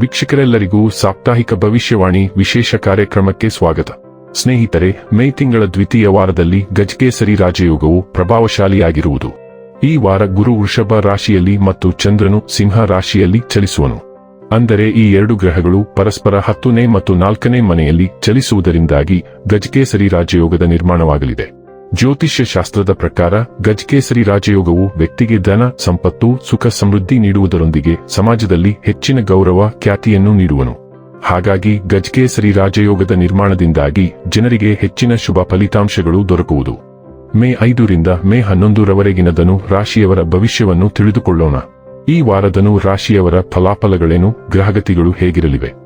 ವೀಕ್ಷಕರೆಲ್ಲರಿಗೂ ಸಾಪ್ತಾಹಿಕ ಭವಿಷ್ಯವಾಣಿ ವಿಶೇಷ ಕಾರ್ಯಕ್ರಮಕ್ಕೆ ಸ್ವಾಗತ. ಸ್ನೇಹಿತರೆ, ಮೇ ತಿಂಗಳ ದ್ವಿತೀಯ ವಾರದಲ್ಲಿ ಗಜಕೇಸರಿ ರಾಜಯೋಗವು ಪ್ರಭಾವಶಾಲಿಯಾಗಿರುವುದು. ಈ ವಾರ ಗುರು ವೃಷಭ ರಾಶಿಯಲ್ಲಿ ಮತ್ತು ಚಂದ್ರನು ಸಿಂಹ ರಾಶಿಯಲ್ಲಿ ಚಲಿಸುವನು. ಅಂದರೆ ಈ ಎರಡು ಗ್ರಹಗಳು ಪರಸ್ಪರ ಹತ್ತನೇ ಮತ್ತು ನಾಲ್ಕನೇ ಮನೆಯಲ್ಲಿ ಚಲಿಸುವುದರಿಂದಾಗಿ ಗಜಕೇಸರಿ ರಾಜಯೋಗದ ನಿರ್ಮಾಣವಾಗಲಿದೆ. ಜ್ಯೋತಿಷ್ಯ ಶಾಸ್ತ್ರದ ಪ್ರಕಾರ ಗಜಕೇಸರಿ ರಾಜಯೋಗವು ವ್ಯಕ್ತಿಗೆ ಧನ, ಸಂಪತ್ತು, ಸುಖ, ಸಮೃದ್ಧಿ ನೀಡುವುದರೊಂದಿಗೆ ಸಮಾಜದಲ್ಲಿ ಹೆಚ್ಚಿನ ಗೌರವ, ಖ್ಯಾತಿಯನ್ನು ನೀಡುವನು. ಹಾಗಾಗಿ ಗಜಕೇಸರಿ ರಾಜಯೋಗದ ನಿರ್ಮಾಣದಿಂದಾಗಿ ಜನರಿಗೆ ಹೆಚ್ಚಿನ ಶುಭ ಫಲಿತಾಂಶಗಳು ದೊರಕುವುದು. ಮೇ ಐದರಿಂದ ಮೇ ಹನ್ನೊಂದರವರೆಗಿನ ಧನು ರಾಶಿಯವರ ಭವಿಷ್ಯವನ್ನು ತಿಳಿದುಕೊಳ್ಳೋಣ. ಈ ವಾರದನು ರಾಶಿಯವರ ಫಲಾಫಲಗಳೇನು, ಗ್ರಹಗತಿಗಳು ಹೇಗಿರಲಿವೆ?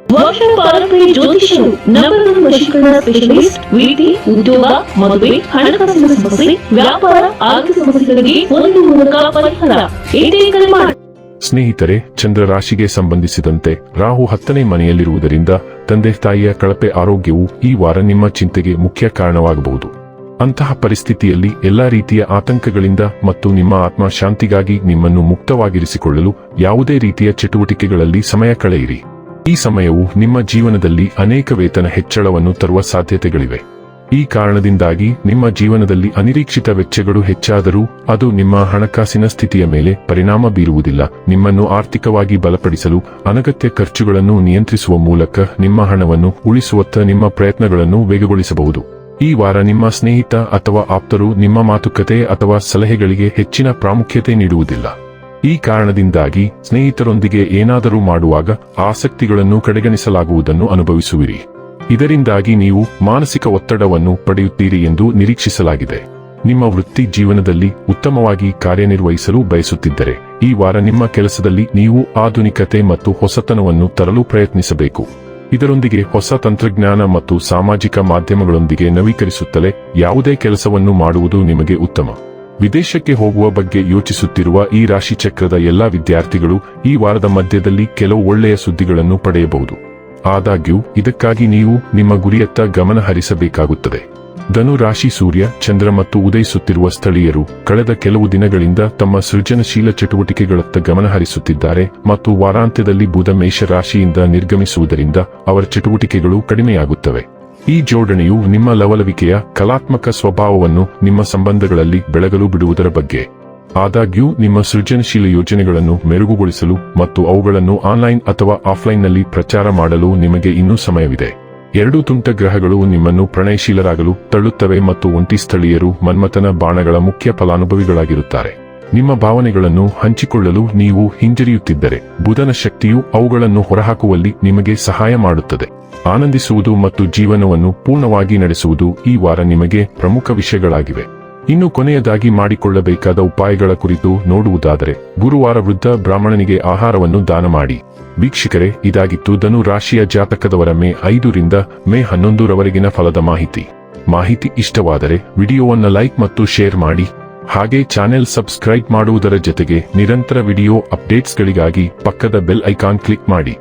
ಪಾರಂಪರಿ ನಂಬರ್ ಸ್ಪೆಷಲಿಸ್ಟ್ ಉದ್ಯೋಗ ಮದುವೆ ಹಣಕಾಸಿನ ಸಮಸ್ಯೆ ವ್ಯಾಪಾರ ಆರ್ಥಿಕ ಸಮಸ್ಯೆಗಳಿಗೆ ಒಂದು ಮೂಲಕ ಪರಿಹಾರ. ಮಾಡಿ ಸ್ನೇಹಿತರೆ ಚಂದ್ರ ರಾಶಿಗೆ ಸಂಬಂಧಿಸಿದಂತೆ ರಾಹು ಹತ್ತನೇ ಮನೆಯಲ್ಲಿರುವುದರಿಂದ ತಂದೆ ತಾಯಿಯ ಕಳಪೆ ಆರೋಗ್ಯವು ಈ ವಾರ ನಿಮ್ಮ ಚಿಂತೆಗೆ ಮುಖ್ಯ ಕಾರಣವಾಗಬಹುದು. ಅಂತಹ ಪರಿಸ್ಥಿತಿಯಲ್ಲಿ ಎಲ್ಲಾ ರೀತಿಯ ಆತಂಕಗಳಿಂದ ಮತ್ತು ನಿಮ್ಮ ಆತ್ಮ ಶಾಂತಿಗಾಗಿ ನಿಮ್ಮನ್ನು ಮುಕ್ತವಾಗಿರಿಸಿಕೊಳ್ಳಲು ಯಾವುದೇ ರೀತಿಯ ಚಟುವಟಿಕೆಗಳಲ್ಲಿ ಸಮಯ ಕಳೆಯಿರಿ. ಈ ಸಮಯವು ನಿಮ್ಮ ಜೀವನದಲ್ಲಿ ಅನೇಕ ವೇತನ ಹೆಚ್ಚಳವನ್ನು ತರುವ ಸಾಧ್ಯತೆಗಳಿವೆ. ಈ ಕಾರಣದಿಂದಾಗಿ ನಿಮ್ಮ ಜೀವನದಲ್ಲಿ ಅನಿರೀಕ್ಷಿತ ವೆಚ್ಚಗಳು ಹೆಚ್ಚಾದರೂ ಅದು ನಿಮ್ಮ ಹಣಕಾಸಿನ ಸ್ಥಿತಿಯ ಮೇಲೆ ಪರಿಣಾಮ ಬೀರುವುದಿಲ್ಲ. ನಿಮ್ಮನ್ನು ಆರ್ಥಿಕವಾಗಿ ಬಲಪಡಿಸಲು ಅನಗತ್ಯ ಖರ್ಚುಗಳನ್ನು ನಿಯಂತ್ರಿಸುವ ಮೂಲಕ ನಿಮ್ಮ ಹಣವನ್ನು ಉಳಿಸುವತ್ತ ನಿಮ್ಮ ಪ್ರಯತ್ನಗಳನ್ನು ವೇಗಗೊಳಿಸಬಹುದು. ಈ ವಾರ ನಿಮ್ಮ ಸ್ನೇಹಿತ ಅಥವಾ ಆಪ್ತರು ನಿಮ್ಮ ಮಾತುಕತೆ ಅಥವಾ ಸಲಹೆಗಳಿಗೆ ಹೆಚ್ಚಿನ ಪ್ರಾಮುಖ್ಯತೆ ನೀಡುವುದಿಲ್ಲ. ಈ ಕಾರಣದಿಂದಾಗಿ ಸ್ನೇಹಿತರೊಂದಿಗೆ ಏನಾದರೂ ಮಾಡುವಾಗ ಆಸಕ್ತಿಗಳನ್ನು ಕಡೆಗಣಿಸಲಾಗುವುದನ್ನು ಅನುಭವಿಸುವಿರಿ. ಇದರಿಂದಾಗಿ ನೀವು ಮಾನಸಿಕ ಒತ್ತಡವನ್ನು ಪಡೆಯುತ್ತೀರಿ ಎಂದು ನಿರೀಕ್ಷಿಸಲಾಗಿದೆ. ನಿಮ್ಮ ವೃತ್ತಿ ಜೀವನದಲ್ಲಿ ಉತ್ತಮವಾಗಿ ಕಾರ್ಯನಿರ್ವಹಿಸಲು ಬಯಸುತ್ತಿದ್ದರೆ ಈ ವಾರ ನಿಮ್ಮ ಕೆಲಸದಲ್ಲಿ ನೀವು ಆಧುನಿಕತೆ ಮತ್ತು ಹೊಸತನವನ್ನು ತರಲು ಪ್ರಯತ್ನಿಸಬೇಕು. ಇದರೊಂದಿಗೆ ಹೊಸ ತಂತ್ರಜ್ಞಾನ ಮತ್ತು ಸಾಮಾಜಿಕ ಮಾಧ್ಯಮಗಳೊಂದಿಗೆ ನವೀಕರಿಸುತ್ತಲೇ ಯಾವುದೇ ಕೆಲಸವನ್ನು ಮಾಡುವುದು ನಿಮಗೆ ಉತ್ತಮ. ವಿದೇಶಕ್ಕೆ ಹೋಗುವ ಬಗ್ಗೆ ಯೋಚಿಸುತ್ತಿರುವ ಈ ರಾಶಿ ಚಕ್ರದ ಎಲ್ಲಾ ವಿದ್ಯಾರ್ಥಿಗಳು ಈ ವಾರದ ಮಧ್ಯದಲ್ಲಿ ಕೆಲವು ಒಳ್ಳೆಯ ಸುದ್ದಿಗಳನ್ನು ಪಡೆಯಬಹುದು. ಆದಾಗ್ಯೂ, ಇದಕ್ಕಾಗಿ ನೀವು ನಿಮ್ಮ ಗುರಿಯತ್ತ ಗಮನ ಹರಿಸಬೇಕಾಗುತ್ತದೆ. ಧನು ರಾಶಿ ಸೂರ್ಯ, ಚಂದ್ರ ಮತ್ತು ಉದಯಿಸುತ್ತಿರುವ ಸ್ಥಳೀಯರು ಕಳೆದ ಕೆಲವು ದಿನಗಳಿಂದ ತಮ್ಮ ಸೃಜನಶೀಲ ಚಟುವಟಿಕೆಗಳತ್ತ ಗಮನ ಹರಿಸುತ್ತಿದ್ದಾರೆ ಮತ್ತು ವಾರಾಂತ್ಯದಲ್ಲಿ ಬುಧ ಮೇಷ ರಾಶಿಯಿಂದ ನಿರ್ಗಮಿಸುವುದರಿಂದ ಅವರ ಚಟುವಟಿಕೆಗಳು ಕಡಿಮೆಯಾಗುತ್ತವೆ. ಈ ಜೋಡಣೆಯು ನಿಮ್ಮ ಲವಲವಿಕೆಯ ಕಲಾತ್ಮಕ ಸ್ವಭಾವವನ್ನು ನಿಮ್ಮ ಸಂಬಂಧಗಳಲ್ಲಿ ಬೆಳಗಲು ಬಿಡುವುದರ ಬಗ್ಗೆ. ಆದಾಗ್ಯೂ, ನಿಮ್ಮ ಸೃಜನಶೀಲ ಯೋಜನೆಗಳನ್ನು ಮೆರುಗುಗೊಳಿಸಲು ಮತ್ತು ಅವುಗಳನ್ನು ಆನ್ಲೈನ್ ಅಥವಾ ಆಫ್ಲೈನ್ನಲ್ಲಿ ಪ್ರಚಾರ ಮಾಡಲು ನಿಮಗೆ ಇನ್ನೂ ಸಮಯವಿದೆ. ಎರಡು ತುಂಟ ಗ್ರಹಗಳು ನಿಮ್ಮನ್ನು ಪ್ರಣಯಶೀಲರಾಗಲು ತಳ್ಳುತ್ತವೆ ಮತ್ತು ಒಂಟಿ ಸ್ಥಳೀಯರು ಮನ್ಮಥನ ಬಾಣಗಳ ಮುಖ್ಯ ಫಲಾನುಭವಿಗಳಾಗಿರುತ್ತಾರೆ. ನಿಮ್ಮ ಭಾವನೆಗಳನ್ನು ಹಂಚಿಕೊಳ್ಳಲು ನೀವು ಹಿಂಜರಿಯುತ್ತಿದ್ದರೆ, ಬುಧನ ಶಕ್ತಿಯು ಅವುಗಳನ್ನು ಹೊರಹಾಕುವಲ್ಲಿ ನಿಮಗೆ ಸಹಾಯ ಮಾಡುತ್ತದೆ. ಆನಂದಿಸುವುದು ಮತ್ತು ಜೀವನವನ್ನು ಪೂರ್ಣವಾಗಿ ನಡೆಸುವುದು ಈ ವಾರ ನಿಮಗೆ ಪ್ರಮುಖ ವಿಷಯಗಳಾಗಿವೆ. ಇನ್ನು ಕೊನೆಯದಾಗಿ ಮಾಡಿಕೊಳ್ಳಬೇಕಾದ ಉಪಾಯಗಳ ಕುರಿತು ನೋಡುವುದಾದರೆ, ಗುರುವಾರ ವೃದ್ಧ ಬ್ರಾಹ್ಮಣನಿಗೆ ಆಹಾರವನ್ನು ದಾನ ಮಾಡಿ. ವೀಕ್ಷಕರೇ, ಇದಾಗಿತ್ತು ಧನು ರಾಶಿಯ ಜಾತಕದವರ ಮೇ ಐದರಿಂದ ಮೇ ಹನ್ನೊಂದರವರೆಗಿನ ಫಲದ ಮಾಹಿತಿ. ಮಾಹಿತಿ ಇಷ್ಟವಾದರೆ ವಿಡಿಯೋವನ್ನು ಲೈಕ್ ಮತ್ತು ಶೇರ್ ಮಾಡಿ. ಹಾಗೆ ಚಾನೆಲ್ ಸಬ್ಸ್ಕ್ರೈಬ್ ಮಾಡುವುದರ ಜೊತೆಗೆ ನಿರಂತರ ವಿಡಿಯೋ ಅಪ್ಡೇಟ್ಸ್ಗಳಿಗಾಗಿ ಪಕ್ಕದ ಬೆಲ್ ಐಕಾನ್ ಕ್ಲಿಕ್ ಮಾಡಿ.